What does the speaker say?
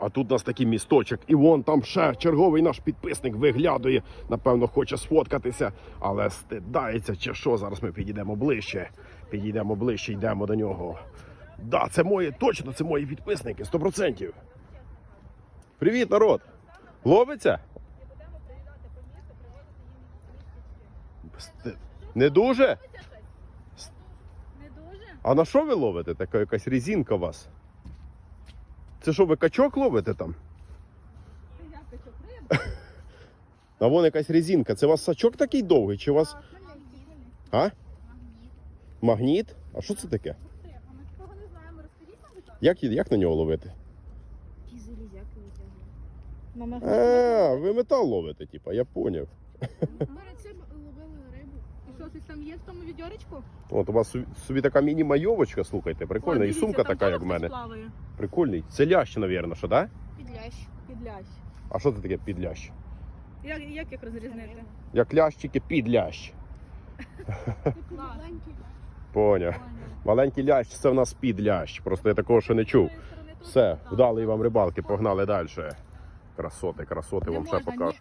А тут у нас такий місточок, і вон там ще черговий наш підписник виглядує. Напевно, хоче сфоткатися, але стидається, чи що. Зараз ми підійдемо ближче. Підійдемо ближче, йдемо до нього. Да, це мої, точно, це мої підписники, 100%. Привіт, народ! Ловиться? Не дуже? Не дуже? А на що ви ловите? Така якась резинка у вас. Це що, ви качок ловите там? Я качок риб. А вон якась резинка. Це у вас сачок такий довгий, чи у вас. А? Магніт? А що це таке? Ми такого не знаємо. Розкажіть нам, будь ласка. Як, як на нього ловити? Ті залізяки витягують. А, ви метал ловите, типа, я поняв. Перед цим щось там є в тому відьоречку? От у вас собі- така міні-майовочка, слухайте, прикольна. І сумка така, як в мене. плаває. Прикольний. Це лящ, мабуть, що, да? Підлящ. Підлящ. А що це таке підлящ? Як, як їх розрізнити? Як лящ, тільки підлящ. Клас. Поняв. Маленький лящ це в нас підлящ. Просто я такого ще не чув. Все, вдалої вам рибалки, погнали далі. Красоти, красоти, вам ще покажу.